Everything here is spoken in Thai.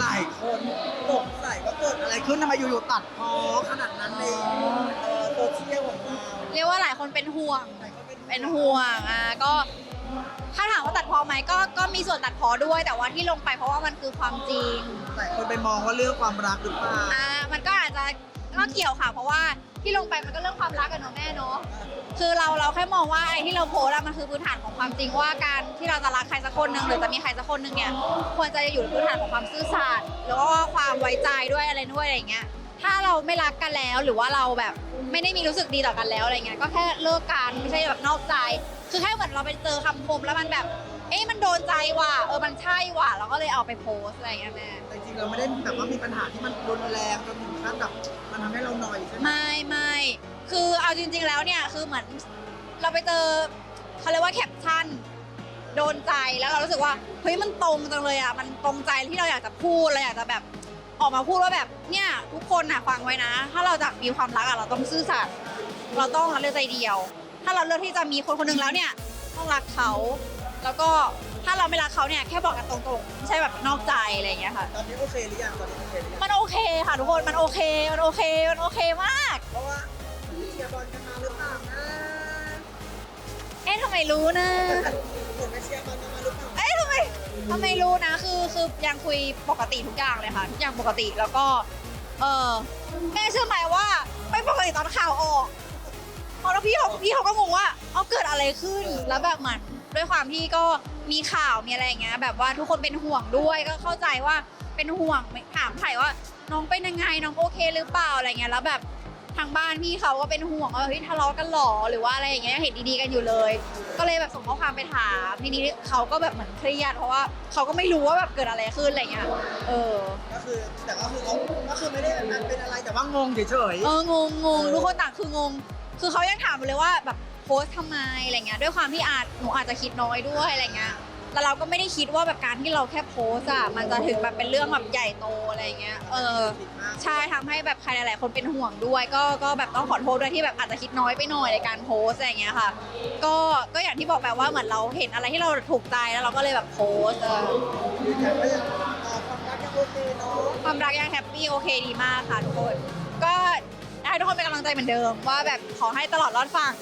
หลายคนสงสัยว่าเกิดอะไรขึ้นทำไมอยู่ๆตัดพอขนาดนั้นในเอ่อโซเชียลของเราเรียกว่าหลายคนเป็นห่วง หลายคนเป็นเป็นห่วง อะก็ ถ้าถามว่าตัดพอไหมก็ ก็มีส่วนตัดพอด้วย แต่ว่าที่ลงไปเพราะว่ามันคือความจริง หลายคนไปมองว่าเรื่องความรักหรือเปล่าอ่า มันก็อาจจะก็เกี่ยวค่ะ เพราะว่าที่ลงไปมันก็เรื่องความรักกันเนาะแม่เนาะ คือเราเราแค่มองว่าไอ้ที่เราโพสต์อะมันคือพื้นฐานของความจริงว่าการที่เราจะรักใครสักคนหนึ่งหรือจะมีใครสักคนหนึ่งเนี่ยควรจะอยู่ในพื้นฐานของความซื่อสัตย์แล้วก็ความไว้ใจด้วยอะไรด้วยอะไรอย่างเงี้ย ถ้าเราไม่รักกันแล้ว หรือว่าเราแบบไม่ได้มีรู้สึกดีต่อกันแล้วอะไรเงี้ยก็แค่เลิกกันไม่ใช่แบบนอกใจ คือแค่เหมือนเราไปเจอคำคมแล้วมันแบบ เอ๊ะมันโดนใจว่ะเออมันใช่ว่ะเราก็เลยเอาไปโพสต์อะไรอย่างเงี้ยแม่แต่จริงๆเราไม่ได้แบบว่ามีปัญหาที่มันรุนแรงจนถึงขั้นแบบมันทำให้เราหน่อยใช่ไหมไม่ไม่คือเอาจริง ๆแล้วเนี่ยคือเหมือนเราไปเจอเขาเรียกว่าแคปชั่นโดนใจแล้วเรารู้สึกว่าเฮ้ยมันตรงจังเลยอะมันตรงใจที่เราอยากจะพูดเราอยากจะแบบ ออกมาพูดว่าแบบเนี่ยทุกคนน่ะฟังไว้นะ ถ้าเราจะมีความรักอะเราต้องซื่อสัตย์เราต้องรักเลือกใจเดียว ถ้าเราเลือกที่จะมีคนคนหนึ่งแล้วเนี่ยต้องรักเขา แล้วก็ถ้าเราไม่รักเขาเนี่ยแค่บอกกันตรงๆไม่ใช่แบบนอกใจอะไรอย่างเงี้ยค่ะ ตอนนี้โอเคหรือยังตอนนี้โอเคหรือยังมันโอเคค่ะทุกคนมันโอเคมันโอเคมันโอเคมาก เพราะว่าเชียร์บอลกันมาหรือเปล่านะเอ๊ะทำไมรู้นะเหมือนไปเชียร์บอลำไมทำไมรู้นะคือคือยังคุยปกติทุกอย่างเลยค่ะทุกอย่างปกติแล้วก็ เออแม่เชื่อไหมว่าไม่ปกติตอนข่าวออกพอแล้วพี่เขาพี่เขาก็งงว่าเอาเกิดอะไรขึ้นแล้วแบบเหมือนด้วยความที่ก็มีข่าวมีอะไรอย่างเงี้ยแบบว่าทุกคนเป็นห่วงด้วยก็เข้าใจว่าเป็นห่วงถามไถ่ว่าน้องเป็นยังไงน้องโอเคหรือเปล่าอะไรเงี้ยแล้วแบบ ทางบ้านพี่เขาก็เป็นห่วงว่าเฮ้ยทะเลาะกันหรอหรือว่าอะไรอย่างเงี้ยเห็นดีๆกันอยู่เลย ก็เลยแบบส่งข้อความไปถามทีนี้เขาก็แบบเหมือนเครียดเพราะว่าเขาก็ไม่รู้ว่าแบบเกิดอะไรขึ้นอะไรเงี้ยเออ ก็คือแต่ก็คือเขาก็คือไม่ได้เป็นอะไรแต่ว่างงเฉยเอองงงงทุกคนต่างคืองง คือเขายังถามอยู่เลยว่าแบบโพสต์ทำไมอะไรเงี้ยด้วยความที่อาจหนูอาจจะคิดน้อยด้วยอะไรเงี้ย แล้วเราก็ไม่ได้คิดว่าแบบการที่เราแค่โพสอะมันจะถึงแบบเป็นเรื่องแบบใหญ่โตอะไรเงี้ย เออ ใช่ทำให้แบบใครหลาย ๆ คนเป็นห่วงด้วย ก็ก็แบบต้องขอโทษด้วยที่แบบอาจจะคิดน้อยไปหน่อยในการโพสอะไรอย่างเงี้ยค่ะ ก็ก็อย่างที่บอกแบบว่าเหมือนเราเห็นอะไรที่เราถูกใจแล้วเราก็เลยแบบโพสเออความรักยังโอเคเนาะความรักยังแฮปปี้โอเคดีมากค่ะทุกคน ก็ให้ทุกคนเป็นกำลังใจเหมือนเดิมว่าแบบขอให้ตลอดรอดฝั่ง